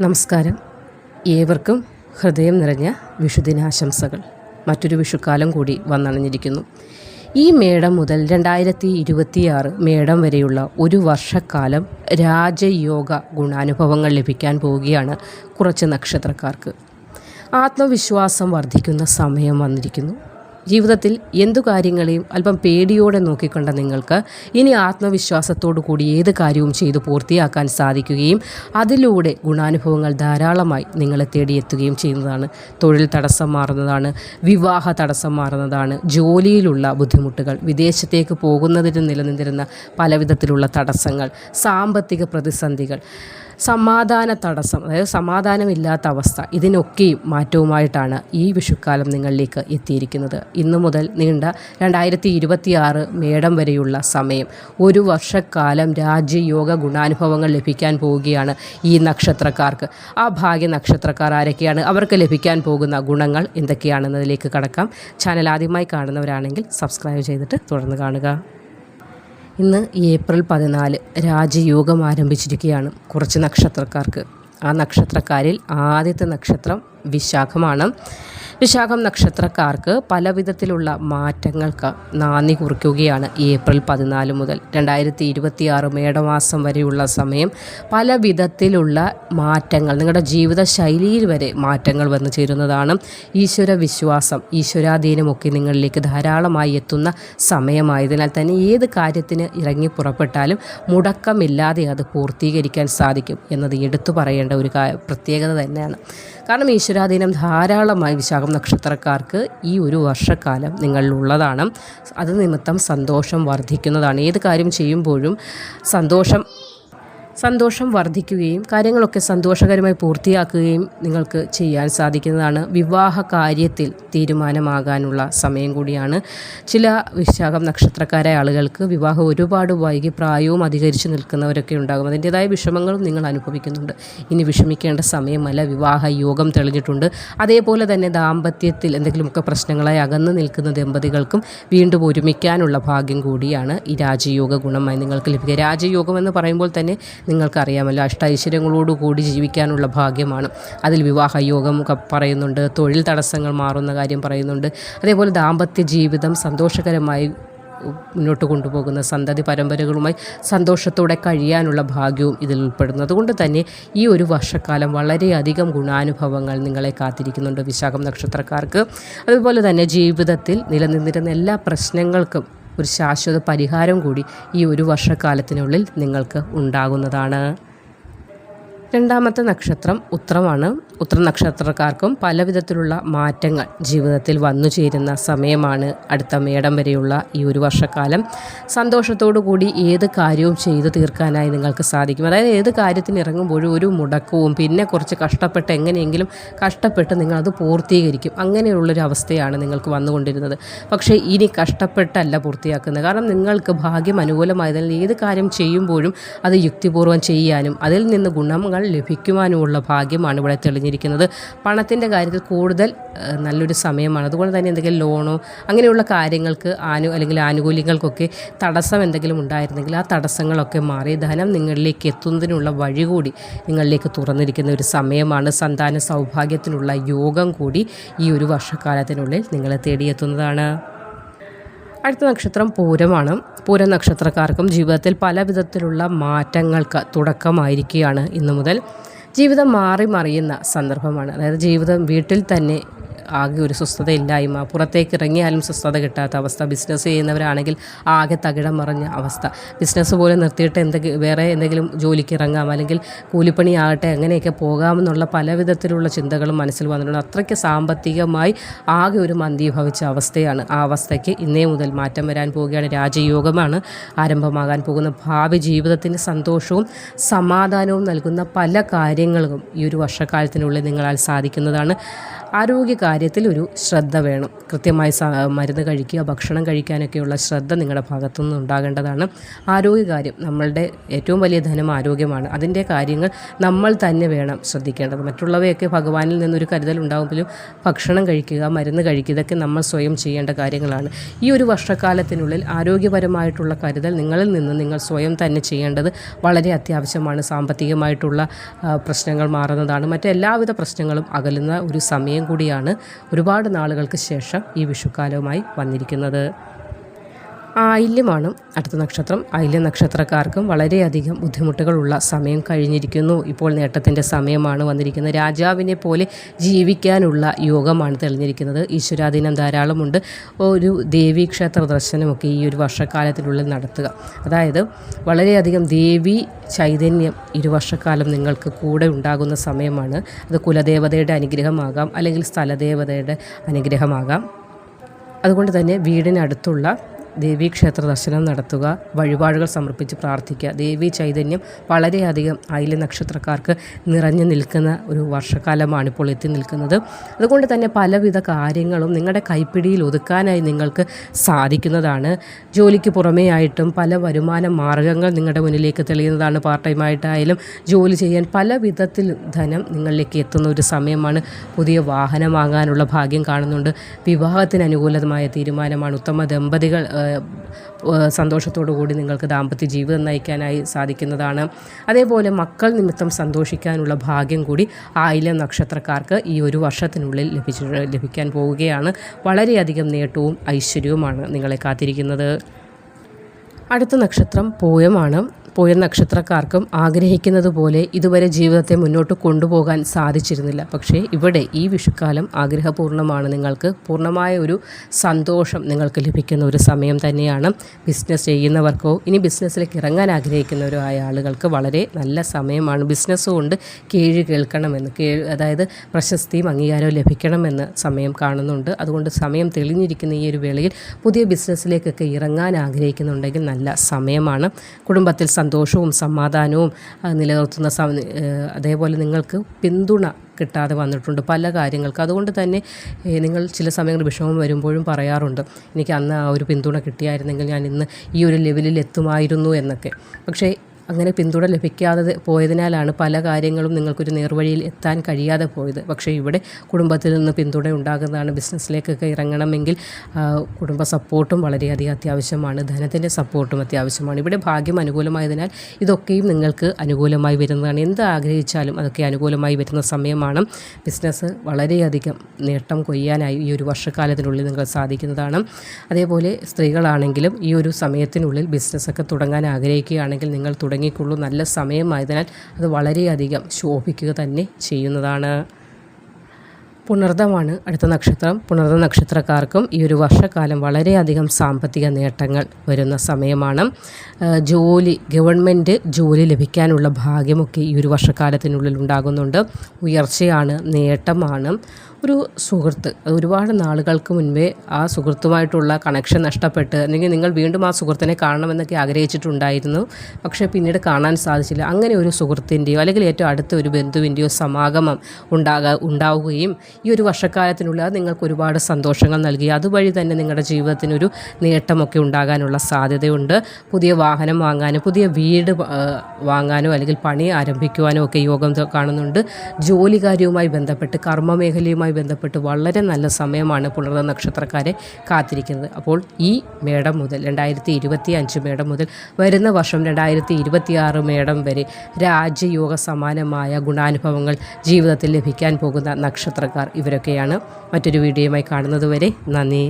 നമസ്കാരം. ഏവർക്കും ഹൃദയം നിറഞ്ഞ വിഷുദിനാശംസകൾ. മറ്റൊരു വിഷുക്കാലം കൂടി വന്നണഞ്ഞിരിക്കുന്നു. ഈ മേടം മുതൽ രണ്ടായിരത്തി ഇരുപത്തിയാറ് മേടം വരെയുള്ള ഒരു വർഷക്കാലം രാജയോഗ ഗുണാനുഭവങ്ങൾ ലഭിക്കാൻ പോവുകയാണ് കുറച്ച് നക്ഷത്രക്കാർക്ക്. ആത്മവിശ്വാസം വർദ്ധിക്കുന്ന സമയം വന്നിരിക്കുന്നു. ജീവിതത്തിൽ എന്തു കാര്യങ്ങളെയും അല്പം പേടിയോടെ നോക്കിക്കൊണ്ട നിങ്ങൾക്ക് ഇനി ആത്മവിശ്വാസത്തോടു കൂടി ഏത് കാര്യവും ചെയ്തു പൂർത്തിയാക്കാൻ സാധിക്കുകയും അതിലൂടെ ഗുണാനുഭവങ്ങൾ ധാരാളമായി നിങ്ങളെ തേടിയെത്തുകയും ചെയ്യുന്നതാണ്. തൊഴിൽ തടസ്സം മാറുന്നതാണ് വിവാഹ തടസ്സം മാറുന്നതാണ് ജോലിയിലുള്ള ബുദ്ധിമുട്ടുകൾ വിദേശത്തേക്ക് പോകുന്നതിന് നിലനിന്നിരുന്ന പലവിധത്തിലുള്ള തടസ്സങ്ങൾ സാമ്പത്തിക പ്രതിസന്ധികൾ സമാധാന തടസ്സം അതായത് സമാധാനമില്ലാത്ത അവസ്ഥ ഇതിനൊക്കെയും മാറ്റവുമായിട്ടാണ് ഈ വിഷുക്കാലം നിങ്ങളിലേക്ക് എത്തിയിരിക്കുന്നത്. ഇന്നു മുതൽ നീണ്ട രണ്ടായിരത്തി ഇരുപത്തിയാറ് മേടം വരെയുള്ള സമയം. ഒരു വർഷക്കാലം രാജ്യയോഗ ഗുണാനുഭവങ്ങൾ ലഭിക്കാൻ പോവുകയാണ് ഈ നക്ഷത്രക്കാർക്ക്. ആ ഭാഗ്യ നക്ഷത്രക്കാർ ആരൊക്കെയാണ്? അവർക്ക് ലഭിക്കാൻ പോകുന്ന ഗുണങ്ങൾ എന്തൊക്കെയാണെന്നതിലേക്ക് കടക്കാം. ചാനൽ ആദ്യമായി കാണുന്നവരാണെങ്കിൽ സബ്സ്ക്രൈബ് ചെയ്തിട്ട് തുടർന്ന് കാണുക. ഇന്ന് ഏപ്രിൽ പതിനാല് രാജയോഗം ആരംഭിച്ചിരിക്കുകയാണ് കുറച്ച് നക്ഷത്രക്കാർക്ക്. ആ നക്ഷത്രക്കാരിൽ ആദ്യത്തെ നക്ഷത്രം വിശാഖമാണ്. വിശാഖം നക്ഷത്രക്കാർക്ക് പല വിധത്തിലുള്ള മാറ്റങ്ങൾക്ക് നാന്ദി കുറിക്കുകയാണ് ഏപ്രിൽ പതിനാല് മുതൽ. രണ്ടായിരത്തി ഇരുപത്തിയാറ് മേടമാസം വരെയുള്ള സമയം പല വിധത്തിലുള്ള മാറ്റങ്ങൾ നിങ്ങളുടെ ജീവിത ശൈലിയിൽ വരെ മാറ്റങ്ങൾ വന്നു ചേരുന്നതാണ് ഈശ്വര വിശ്വാസം. ഈശ്വരാധീനമൊക്കെ നിങ്ങളിലേക്ക് ധാരാളമായി എത്തുന്ന സമയമായതിനാൽ തന്നെ ഏത് കാര്യത്തിന് ഇറങ്ങി പുറപ്പെട്ടാലും മുടക്കമില്ലാതെ അത് പൂർത്തീകരിക്കാൻ സാധിക്കും എന്നത് എടുത്തു പറയേണ്ട ഒരു പ്രത്യേകത തന്നെയാണ്. കാരണം ഈശ്വരാധീനം ധാരാളമായി വിശാഖം നക്ഷത്രക്കാർക്ക് ഈ ഒരു വർഷക്കാലം നിങ്ങളിലുള്ളതാണ്. അത് നിമിത്തം സന്തോഷം വർദ്ധിക്കുന്നതാണ്. ഏത് കാര്യം ചെയ്യുമ്പോഴും സന്തോഷം സന്തോഷം വർദ്ധിക്കുകയും കാര്യങ്ങളൊക്കെ സന്തോഷകരമായി പൂർത്തിയാക്കുകയും നിങ്ങൾക്ക് ചെയ്യാൻ സാധിക്കുന്നതാണ് വിവാഹ കാര്യത്തിൽ തീരുമാനമാകാനുള്ള സമയം കൂടിയാണ്. ചില വിശാഖം നക്ഷത്രക്കാരായ ആളുകൾക്ക് വിവാഹം ഒരുപാട് വൈകി പ്രായവും അധികരിച്ചു നിൽക്കുന്നവരൊക്കെ ഉണ്ടാകും. അതിന്റെതായ വിഷമങ്ങളും നിങ്ങൾ അനുഭവിക്കുന്നുണ്ട്. ഇനി വിഷമിക്കേണ്ട സമയമല്ല. വിവാഹ യോഗം തെളിഞ്ഞിട്ടുണ്ട്. അതേപോലെ തന്നെ ദാമ്പത്യത്തിൽ എന്തെങ്കിലുമൊക്കെ പ്രശ്നങ്ങളായി അകന്നു നിൽക്കുന്ന ദമ്പതികൾക്കും വീണ്ടും ഒരുമിക്കാനുള്ള ഭാഗ്യം കൂടിയാണ് ഈ രാജയോഗ ഗുണമായി നിങ്ങൾക്ക് ലഭിക്കുക. രാജയോഗം എന്ന് പറയുമ്പോൾ തന്നെ നിങ്ങൾക്കറിയാമല്ലോ അഷ്ടൈശ്വര്യങ്ങളോടുകൂടി ജീവിക്കാനുള്ള ഭാഗ്യമാണ്. അതിൽ വിവാഹയോഗം പറയുന്നുണ്ട് തൊഴിൽ തടസ്സങ്ങൾ മാറുന്ന കാര്യം പറയുന്നുണ്ട്. അതേപോലെ ദാമ്പത്യ ജീവിതം സന്തോഷകരമായി മുന്നോട്ട് കൊണ്ടുപോകുന്ന സന്തതി പരമ്പരകളുമായി സന്തോഷത്തോടെ കഴിയാനുള്ള ഭാഗ്യവും ഇതിൽ ഉൾപ്പെടുന്നു. അതുകൊണ്ട് തന്നെ ഈ ഒരു വർഷക്കാലം വളരെയധികം ഗുണാനുഭവങ്ങൾ നിങ്ങളെ കാത്തിരിക്കുന്നുണ്ട് വിശാഖം നക്ഷത്രക്കാർക്ക്. അതുപോലെ തന്നെ ജീവിതത്തിൽ നിലനിന്നിരുന്ന എല്ലാ പ്രശ്നങ്ങൾക്കും ഒരു ശാശ്വത പരിഹാരം കൂടി ഈ ഒരു വർഷക്കാലത്തിനുള്ളിൽ നിങ്ങൾക്ക് ഉണ്ടാകുന്നതാണ്. രണ്ടാമത്തെ നക്ഷത്രം ഉത്രമാണ് ഉത്ര നക്ഷത്രക്കാർക്കും പല വിധത്തിലുള്ള മാറ്റങ്ങൾ ജീവിതത്തിൽ വന്നു ചേരുന്ന സമയമാണ് അടുത്ത മേടം വരെയുള്ള ഈ ഒരു വർഷക്കാലം. സന്തോഷത്തോടു കൂടി ഏത് കാര്യവും ചെയ്തു തീർക്കാനായി നിങ്ങൾക്ക് സാധിക്കും. അതായത് ഏത് കാര്യത്തിന് ഇറങ്ങുമ്പോഴും ഒരു മുടക്കവും പിന്നെ കുറച്ച് കഷ്ടപ്പെട്ട് എങ്ങനെയെങ്കിലും കഷ്ടപ്പെട്ട് നിങ്ങൾ നിങ്ങളത് പൂർത്തീകരിക്കും. അങ്ങനെയുള്ളൊരു അവസ്ഥയാണ് നിങ്ങൾക്ക് വന്നുകൊണ്ടിരുന്നത്. പക്ഷേ ഇനി കഷ്ടപ്പെട്ടല്ല പൂർത്തിയാക്കുന്നത്. കാരണം നിങ്ങൾക്ക് ഭാഗ്യം അനുകൂലമായതിനാൽ ഏത് കാര്യം ചെയ്യുമ്പോഴും അത് യുക്തിപൂർവം ചെയ്യാനും അതിൽ നിന്ന് ഗുണങ്ങൾ ലഭിക്കുവാനുമുള്ള ഭാഗ്യമാണ് ഇവിടെ തെളിഞ്ഞിരിക്കുന്നത് പണത്തിന്റെ കാര്യത്തിൽ കൂടുതൽ നല്ലൊരു സമയമാണ്. അതുകൊണ്ട് തന്നെ എന്തെങ്കിലും ലോണോ അങ്ങനെയുള്ള കാര്യങ്ങൾക്ക് ആനു അല്ലെങ്കിൽ ആനുകൂല്യങ്ങൾക്കൊക്കെ തടസ്സം എന്തെങ്കിലും ഉണ്ടായിരുന്നെങ്കിൽ ആ തടസ്സങ്ങളൊക്കെ മാറി ധനം നിങ്ങളിലേക്ക് എത്തുന്നതിനുള്ള വഴി കൂടി നിങ്ങളിലേക്ക് തുറന്നിരിക്കുന്ന ഒരു സമയമാണ്. സന്താന സൗഭാഗ്യത്തിനുള്ള യോഗം കൂടി ഈ ഒരു വർഷക്കാലത്തിനുള്ളിൽ നിങ്ങളെ തേടിയെത്തുന്നതാണ്. അടുത്ത നക്ഷത്രം പൂരമാണ്. പൂര നക്ഷത്രക്കാർക്കും ജീവിതത്തിൽ പല വിധത്തിലുള്ള മാറ്റങ്ങൾക്ക് തുടക്കമായിരിക്കുകയാണ് ഇന്നു മുതൽ. ജീവിതം മാറി മറിയുന്ന സന്ദർഭമാണ്. അതായത് ജീവിതം വീട്ടിൽ തന്നെ ആകെ ഒരു സ്വസ്ഥതയില്ലായ്മ പുറത്തേക്ക് ഇറങ്ങിയാലും സ്വസ്ഥത കിട്ടാത്ത അവസ്ഥ ബിസിനസ് ചെയ്യുന്നവരാണെങ്കിൽ ആകെ തകിടം മറിഞ്ഞ അവസ്ഥ. ബിസിനസ് പോലെ നിർത്തിയിട്ട് എന്തെങ്കിലും വേറെ എന്തെങ്കിലും ജോലിക്ക് ഇറങ്ങാം അല്ലെങ്കിൽ കൂലിപ്പണി ആകട്ടെ അങ്ങനെയൊക്കെ പോകാമെന്നുള്ള പല വിധത്തിലുള്ള ചിന്തകളും മനസ്സിൽ വന്നിട്ടുണ്ട്. അത്രയ്ക്ക് സാമ്പത്തികമായി ആകെ ഒരു മന്ദീഭവിച്ച അവസ്ഥയാണ്. ആ അവസ്ഥയ്ക്ക് ഇന്നേ മുതൽ മാറ്റം വരാൻ പോവുകയാണ്. രാജയോഗമാണ് ആരംഭമാകാൻ പോകുന്ന ഭാവി ജീവിതത്തിന് സന്തോഷവും സമാധാനവും നൽകുന്ന പല കാര്യങ്ങളും ഈ ഒരു വർഷക്കാലത്തിനുള്ളിൽ നിങ്ങളാൽ സാധിക്കുന്നതാണ്. ആരോഗ്യ കാര്യത്തിൽ ഒരു ശ്രദ്ധ വേണം. കൃത്യമായി മരുന്ന് കഴിക്കുക ഭക്ഷണം കഴിക്കാനൊക്കെയുള്ള ശ്രദ്ധ നിങ്ങളുടെ ഭാഗത്തുനിന്ന് ഉണ്ടാകേണ്ടതാണ്. ആരോഗ്യകാര്യം നമ്മളുടെ ഏറ്റവും വലിയ ധനം ആരോഗ്യമാണ്. അതിന്റെ കാര്യങ്ങൾ നമ്മൾ തന്നെ വേണം ശ്രദ്ധിക്കേണ്ടത്. മറ്റുള്ളവയൊക്കെ ഭഗവാനിൽ നിന്നൊരു കരുതൽ ഉണ്ടാകുമ്പോഴും ഭക്ഷണം കഴിക്കുക മരുന്ന് കഴിക്കുക ഇതൊക്കെ നമ്മൾ സ്വയം ചെയ്യേണ്ട കാര്യങ്ങളാണ്. ഈ ഒരു വർഷക്കാലത്തിനുള്ളിൽ ആരോഗ്യപരമായിട്ടുള്ള കരുതൽ നിങ്ങളിൽ നിന്ന് നിങ്ങൾ സ്വയം തന്നെ ചെയ്യേണ്ടത് വളരെ അത്യാവശ്യമാണ്. സാമ്പത്തികമായിട്ടുള്ള പ്രശ്നങ്ങൾ മാറുന്നതാണ്. മറ്റെല്ലാവിധ പ്രശ്നങ്ങളും അകലുന്ന ഒരു സമയം കൂടിയാണ് ഒരുപാട് നാളുകൾക്ക് ശേഷം ഈ വിഷുക്കാലവുമായി വന്നിരിക്കുന്നത്. ആയില്യമാണ് അടുത്ത നക്ഷത്രം ആയില്യ നക്ഷത്രക്കാർക്കും വളരെയധികം ബുദ്ധിമുട്ടുകളുള്ള സമയം കഴിഞ്ഞിരിക്കുന്നു. ഇപ്പോൾ നേട്ടത്തിന്റെ സമയമാണ് വന്നിരിക്കുന്നത്. രാജാവിനെ പോലെ ജീവിക്കാനുള്ള യോഗമാണ് തെളിഞ്ഞിരിക്കുന്നത്. ഈശ്വരാധീനം ധാരാളമുണ്ട്. ഒരു ദേവീക്ഷേത്ര ദർശനമൊക്കെ ഈ ഒരു വർഷക്കാലത്തിനുള്ളിൽ നടത്തുക. അതായത് വളരെയധികം ദേവി ചൈതന്യം ഇരുവർഷക്കാലം നിങ്ങൾക്ക് കൂടെ ഉണ്ടാകുന്ന സമയമാണ്. അത് കുലദേവതയുടെ അനുഗ്രഹമാകാം അല്ലെങ്കിൽ സ്ഥലദേവതയുടെ അനുഗ്രഹമാകാം. അതുകൊണ്ട് തന്നെ വീടിനടുത്തുള്ള ദേവീക്ഷേത്ര ദർശനം നടത്തുക വഴിപാടുകൾ സമർപ്പിച്ച് പ്രാർത്ഥിക്കുക. ദേവീ ചൈതന്യം വളരെയധികം അയില നക്ഷത്രക്കാർക്ക് നിറഞ്ഞു നിൽക്കുന്ന ഒരു വർഷക്കാലമാണ് ഇപ്പോൾ എത്തി നിൽക്കുന്നത്. അതുകൊണ്ട് തന്നെ പലവിധ കാര്യങ്ങളും നിങ്ങളുടെ കൈപ്പിടിയിൽ ഒതുക്കാനായി നിങ്ങൾക്ക് സാധിക്കുന്നതാണ്. ജോലിക്ക് പുറമേ ആയിട്ടും പല വരുമാന മാർഗങ്ങൾ നിങ്ങളുടെ മുന്നിലേക്ക് തെളിയുന്നതാണ്. പാർട്ട് ടൈം ആയിട്ടായാലും ജോലി ചെയ്യാൻ പല വിധത്തിൽ ധനം നിങ്ങളിലേക്ക് എത്തുന്ന ഒരു സമയമാണ്. പുതിയ വാഹനം വാങ്ങാനുള്ള ഭാഗ്യം കാണുന്നുണ്ട്. വിവാഹത്തിന് അനുകൂലമായ തീരുമാനമാണ്. ഉത്തമ ദമ്പതികൾ സന്തോഷത്തോടു കൂടി നിങ്ങൾക്ക് ദാമ്പത്യ ജീവിതം നയിക്കാനായി സാധിക്കുന്നതാണ്. അതേപോലെ മക്കൾ നിമിത്തം സന്തോഷിക്കാനുള്ള ഭാഗ്യം കൂടി ആയില നക്ഷത്രക്കാർക്ക് ഈ ഒരു വർഷത്തിനുള്ളിൽ ലഭിച്ചു ലഭിക്കാൻ പോവുകയാണ്. വളരെയധികം നേട്ടവും ഐശ്വര്യവുമാണ് നിങ്ങളെ കാത്തിരിക്കുന്നത്. അടുത്ത നക്ഷത്രം പൂയമാണ്. പൂയ നക്ഷത്രക്കാർക്കും ആഗ്രഹിക്കുന്നത് പോലെ ഇതുവരെ ജീവിതത്തെ മുന്നോട്ട് കൊണ്ടുപോകാൻ സാധിച്ചിരുന്നില്ല. പക്ഷേ ഇവിടെ ഈ വിഷുക്കാലം ആഗ്രഹപൂർണമാണ് നിങ്ങൾക്ക് പൂർണമായ ഒരു സന്തോഷം നിങ്ങൾക്ക് ലഭിക്കുന്ന ഒരു സമയം തന്നെയാണ് ബിസിനസ് ചെയ്യുന്നവർക്കോ ഇനി ബിസിനസ്സിലേക്ക് ഇറങ്ങാൻ ആഗ്രഹിക്കുന്നവരോ ആയ ആളുകൾക്ക് വളരെ നല്ല സമയമാണ്. ബിസിനസ് കൊണ്ട് കീഴ് കേൾക്കണമെന്ന് കീഴ് അതായത് പ്രശസ്തിയും അംഗീകാരവും ലഭിക്കണമെന്ന് സമയം കാണുന്നുണ്ട്. അതുകൊണ്ട് സമയം തെളിഞ്ഞിരിക്കുന്ന ഈ ഒരു വേളയിൽ പുതിയ ബിസിനസ്സിലേക്കൊക്കെ ഇറങ്ങാൻ ആഗ്രഹിക്കുന്നുണ്ടെങ്കിൽ നല്ല സമയമാണ്. കുടുംബത്തിൽ സന്തോഷവും സമാധാനവും നിലനിർത്തുന്ന അതേപോലെ നിങ്ങൾക്ക് പിന്തുണ കിട്ടാതെ വന്നിട്ടുണ്ട് പല കാര്യങ്ങൾക്ക്. അതുകൊണ്ട് തന്നെ നിങ്ങൾ ചില സമയങ്ങളിൽ വിഷമം വരുമ്പോഴും പറയാറുണ്ട് എനിക്ക് അന്ന് ആ ഒരു പിന്തുണ കിട്ടിയായിരുന്നെങ്കിൽ ഞാൻ ഇന്ന് ഈ ഒരു ലെവലിൽ എത്തുമായിരുന്നു എന്നൊക്കെ. പക്ഷേ അങ്ങനെ പിന്തുണ ലഭിക്കാതെ പോയതിനാലാണ് പല കാര്യങ്ങളും നിങ്ങൾക്കൊരു നേർവഴിയിൽ എത്താൻ കഴിയാതെ പോയത്. പക്ഷേ ഇവിടെ കുടുംബത്തിൽ നിന്ന് പിന്തുണ ഉണ്ടാകുന്നതാണ് ബിസിനസ്സിലേക്കൊക്കെ ഇറങ്ങണമെങ്കിൽ കുടുംബ സപ്പോർട്ടും വളരെയധികം അത്യാവശ്യമാണ്. ധനത്തിന്റെ സപ്പോർട്ടും അത്യാവശ്യമാണ്. ഇവിടെ ഭാഗ്യം അനുകൂലമായതിനാൽ ഇതൊക്കെയും നിങ്ങൾക്ക് അനുകൂലമായി വരുന്നതാണ്. എന്ത് ആഗ്രഹിച്ചാലും അതൊക്കെ അനുകൂലമായി വരുന്ന സമയമാണ്. ബിസിനസ് വളരെയധികം നേട്ടം കൊയ്യാനായി ഈ ഒരു വർഷക്കാലത്തിനുള്ളിൽ നിങ്ങൾ സാധിക്കുന്നതാണ്. അതേപോലെ സ്ത്രീകളാണെങ്കിലും ഈ ഒരു സമയത്തിനുള്ളിൽ ബിസിനസ്സൊക്കെ തുടങ്ങാൻ ആഗ്രഹിക്കുകയാണെങ്കിൽ നിങ്ങൾ തുടങ്ങിക്കൊള്ളൂ. നല്ല സമയമായതിനാൽ അത് വളരെയധികം ശോഭിക്കുക തന്നെ ചെയ്യുന്നതാണ്. പുണർദമാണ് അടുത്ത നക്ഷത്രം. പുണർദ നക്ഷത്രക്കാർക്കും ഈ ഒരു വർഷക്കാലം വളരെയധികം സാമ്പത്തിക നേട്ടങ്ങൾ വരുന്ന സമയമാണ്. ജോലി ഗവൺമെന്റ് ജോലി ലഭിക്കാനുള്ള ഭാഗ്യമൊക്കെ ഈ ഒരു വർഷക്കാലത്തിനുള്ളിൽ ഉണ്ടാകുന്നുണ്ട്. ഉയർച്ചയാണ് നേട്ടമാണ്. ഒരു സുഹൃത്ത് ഒരുപാട് നാളുകൾക്ക് മുൻപേ ആ സുഹൃത്തുമായിട്ടുള്ള കണക്ഷൻ നഷ്ടപ്പെട്ട് അല്ലെങ്കിൽ നിങ്ങൾ വീണ്ടും ആ സുഹൃത്തിനെ കാണണമെന്നൊക്കെ ആഗ്രഹിച്ചിട്ടുണ്ടായിരുന്നു. പക്ഷേ പിന്നീട് കാണാൻ സാധിച്ചില്ല. അങ്ങനെ ഒരു സുഹൃത്തിന്റെയോ അല്ലെങ്കിൽ ഏറ്റവും അടുത്ത ഒരു ബന്ധുവിന്റെയോ സമാഗമം ഉണ്ടാവുകയും ഈ ഒരു വർഷക്കാലത്തിനുള്ളിൽ നിങ്ങൾക്ക് ഒരുപാട് സന്തോഷങ്ങൾ നൽകി. അതുവഴി തന്നെ നിങ്ങളുടെ ജീവിതത്തിനൊരു നേട്ടമൊക്കെ ഉണ്ടാകാനുള്ള സാധ്യതയുണ്ട്. പുതിയ വാഹനം വാങ്ങാനും പുതിയ വീട് വാങ്ങാനോ അല്ലെങ്കിൽ പണി ആരംഭിക്കുവാനോ ഒക്കെ യോഗം കാണുന്നുണ്ട്. ജോലി കാര്യവുമായി ബന്ധപ്പെട്ട് കർമ്മമേഖലയുമായി ബന്ധപ്പെട്ട് വളരെ നല്ല സമയമാണ് പുണർന്ന നക്ഷത്രക്കാരെ കാത്തിരിക്കുന്നത്. അപ്പോൾ ഈ മേടം മുതൽ രണ്ടായിരത്തി ഇരുപത്തി അഞ്ച് മേടം മുതൽ വരുന്ന വർഷം രണ്ടായിരത്തി ഇരുപത്തിയാറ് മേടം വരെ രാജ്യയോഗ സമാനമായ ഗുണാനുഭവങ്ങൾ ജീവിതത്തിൽ ലഭിക്കാൻ പോകുന്ന നക്ഷത്രക്കാർ. ഇവരൊക്കെയാണ് മറ്റൊരു വീഡിയോയുമായി കാണുന്നതുവരെ നന്ദി.